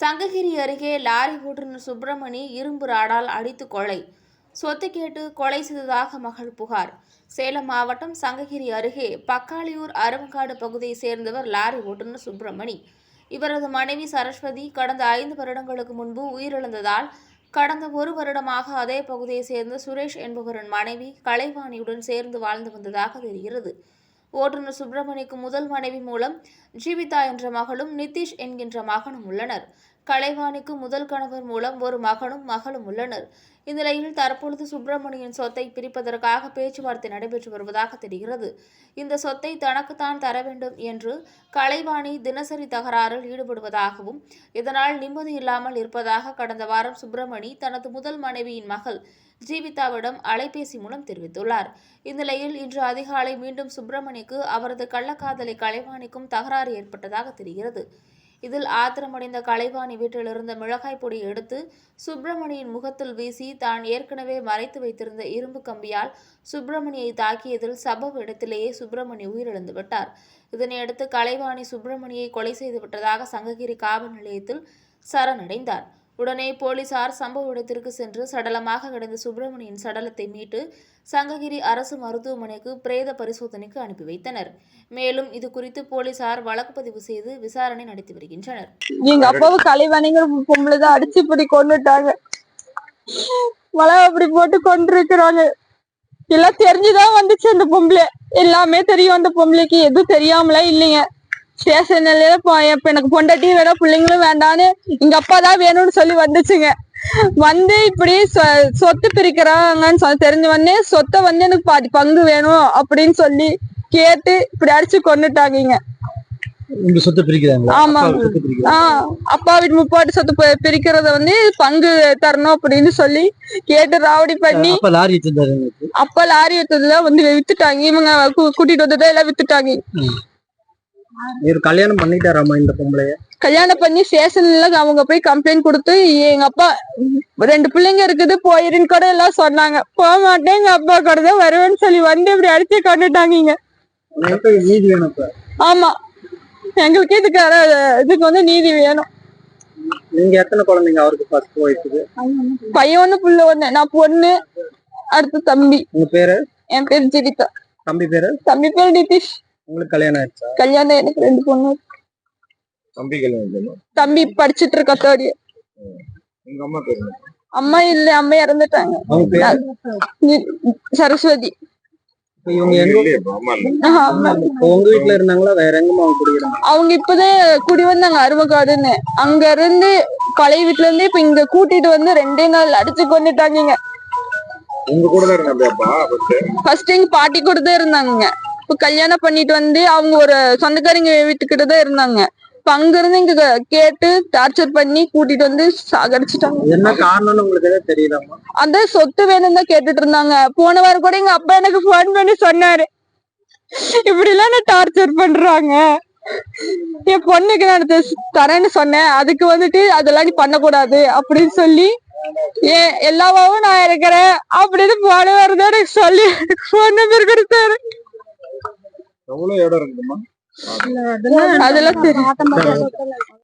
சங்ககிரி அருகே லாரி ஓட்டுநர் சுப்பிரமணி இரும்பு ராடால் அடித்து கொலை. சொத்து கேட்டு கொலை செய்ததாக மகள் புகார். சேலம் மாவட்டம் சங்ககிரி அருகே பக்காளியூர் அருவங்காடு பகுதியைச் சேர்ந்தவர் லாரி ஓட்டுநர் சுப்பிரமணி. இவரது மனைவி சரஸ்வதி கடந்த ஐந்து வருடங்களுக்கு முன்பு உயிரிழந்ததால் கடந்த ஒரு வருடமாக அதே பகுதியைச் சேர்ந்த சுரேஷ் என்பவரின் மனைவி கலைவாணியுடன் சேர்ந்து வாழ்ந்து வந்ததாக தெரிகிறது. ஓட்டுநர் சுப்பிரமணிக்கு முதல் மனைவி மூலம் ஜீவிதா என்ற மகளும் நிதிஷ் என்கின்ற மகனும் உள்ளனர். கலைவாணிக்கு முதல் கணவர் மூலம் ஒரு மகனும் மகளும் உள்ளனர். இந்நிலையில் தற்பொழுது சுப்பிரமணியின் சொத்தை பிரிப்பதற்காக பேச்சுவார்த்தை நடைபெற்று வருவதாக தெரிகிறது. இந்த சொத்தை தனக்குத்தான் தர வேண்டும் என்று கலைவாணி தினசரி தகராறில் ஈடுபடுவதாகவும் இதனால் நிம்மதி இல்லாமல் இருப்பதாக கடந்த வாரம் சுப்பிரமணி தனது முதல் மனைவியின் மகள் ஜீவிதாவிடம் அலைபேசி மூலம் தெரிவித்துள்ளார். இந்நிலையில் இன்று அதிகாலை மீண்டும் சுப்பிரமணிக்கு அவரது கள்ளக்காதலை கலைவாணிக்கும் தகராறு ஏற்பட்டதாக தெரிகிறது. இதில் ஆத்திரமடைந்த கலைவாணி வீட்டிலிருந்த மிளகாய் பொடி எடுத்து சுப்பிரமணியின் முகத்தில் வீசி தான் ஏற்கனவே மறைத்து வைத்திருந்த இரும்பு கம்பியால் சுப்பிரமணியை தாக்கியதில் சம்பவ இடத்திலேயே சுப்பிரமணி உயிரிழந்து விட்டார். இதனையடுத்து கலைவாணி சுப்பிரமணியை கொலை செய்து விட்டதாக சங்ககிரி காவல் நிலையத்தில் சரணடைந்தார். உடனே போலீசார் சம்பவ இடத்திற்கு சென்று சடலமாக கிடந்த சுப்பிரமணியின் சடலத்தை மீட்டு சங்ககிரி அரசு மருத்துவமனைக்கு பிரேத பரிசோதனைக்கு அனுப்பி வைத்தனர். மேலும் இது குறித்து போலீசார் வழக்கு பதிவு செய்து விசாரணை நடத்தி வருகின்றனர். எங்க அப்பாவை கலைவாணிங்கிற பொம்பளை தான் அடிச்சு இப்படி கொண்டுட்டாங்க மழை அப்படி போட்டு கொண்டிருக்கிறாங்க எல்லாம் தெரிஞ்சுதான் வந்துச்சு அந்த பொம்பளை. எல்லாமே தெரியும் அந்த பொம்பளைக்கு. எதுவும் தெரியாமலாம் இல்லைங்க. ஸ்டேஷன்ல இப்ப எனக்கு பொண்டாட்டியும் வேணாம் பிள்ளைங்களும் வேண்டான்னு எங்க அப்பா தான் வேணும்னு சொல்லி வந்துச்சுங்க. வந்து இப்படி சொத்து பிரிக்கிறாங்கன்னு சொல்லி தெரிஞ்ச உடனே சொத்தை வந்து எனக்கு பாதி பங்கு வேணும் அப்படின்னு சொல்லி கேட்டு இப்படி அடிச்சு கொண்டுட்டாங்க சொத்தை ஆமா. ஆஹ் அப்பா வீட்டு முப்பாட்டு சொத்து பிரிக்கிறத வந்து பங்கு தரணும் அப்படின்னு சொல்லி கேட்டு ராவடி பண்ணி அப்ப லாரி வச்சிருந்தாரு உங்களுக்கு? அப்பா லாரி எடுத்ததுல வந்து வித்துட்டாங்க. இவங்க கூட்டிட்டு வந்ததை எல்லாம் வித்துட்டாங்க இவர் கல்யாணம் பண்ணிட்டாராமா இந்த பொம்பளைய? கல்யாணம் பண்ணி ஸ்டேஷன்ல அவங்க போய் கம்ப்ளைண்ட் கொடுத்து எங்க அப்பா ரெண்டு பிள்ளைங்க இருக்குது போயிருன்னு கூட எல்லாம் சொன்னாங்க. போக மாட்டேன் எங்க அப்பா கூட தான் வருவேன்னு சொல்லி வந்து இப்படி அடிச்சு கொண்டுட்டாங்க நீதி வேணும் ஆமா. எங்களுக்கு இதுக்கு இதுக்கு வந்து நீதி வேணும். நீங்க எத்தனை குழந்தைங்க அவருக்கு ஃபர்ஸ்ட் ஒய்ஃபுக்கு பையன் ஒண்ணு புள்ள ஒண்ணு நான் பொண்ணு அடுத்து தம்பி. உங்க பேரு? என் பேர் ஜெரிதா தம்பி பேரு? தம்பி பேர் நிதிஷ். உங்களுக்கு கல்யாணம் ஆயிடுச்சா? கல்யாணம் எனக்கு ரெண்டு பொண்ணு. தம்பி கல்யாணம் தம்பி படிச்சிட்டு இருக்க தேர்ட் இயர் உங்க அம்மா பேரு அம்மா இல்ல அம்மா இறந்துட்டாங்க. சரஸ்வதி. இவங்க உங்க வீட்டுல இருந்தாங்களா? வேற எங்கம்மா அவங்க குடிக்கிறாங்க அவங்க இப்பதான் குடி வந்தாங்க அருவக்காடுன்னு அங்க இருந்து பழைய வீட்டுல இருந்து இப்ப இங்க கூட்டிட்டு வந்து ரெண்டே நாள் அடிச்சு கொண்டுட்டாங்க உங்க கூட தான் பாட்டி கூட தான் இருந்தாங்க இப்ப கல்யாணம் பண்ணிட்டு வந்து அவங்க ஒரு சொந்தக்காரங்க வீட்டுக்கிட்ட தான் இருந்தாங்க. இப்ப அங்க இருந்து இங்க கேட்டு டார்ச்சர் பண்ணி கூட்டிட்டு வந்து சாகடிச்சிட்டாங்க. என்ன காரணம்னு உங்களுக்கு எதாவது தெரியலாமா அந்த சொத்து வேணும் தான் கேட்டுட்டு இருந்தாங்க. போன வாரம் கூட எங்க அப்பா எனக்கு ஃபோன் பண்ணி சொன்னாரு. இப்படி எல்லாம் நான் டார்ச்சர் பண்றாங்க? என் பொண்ணுக்கு நான் தரேன்னு சொன்னேன். அதுக்கு வந்துட்டு அதெல்லாம் நீ பண்ணக்கூடாது அப்படின்னு சொல்லி ஏன் எல்லாவும் நான் இருக்கிறேன் அப்படின்னு போன வாரம் தான் எனக்கு சொல்லி ஃபோன் நம்பர் கொடுத்தாரு. எவ்வளவு இடம் இருக்குமா? அதெல்லாம் தெரியும்.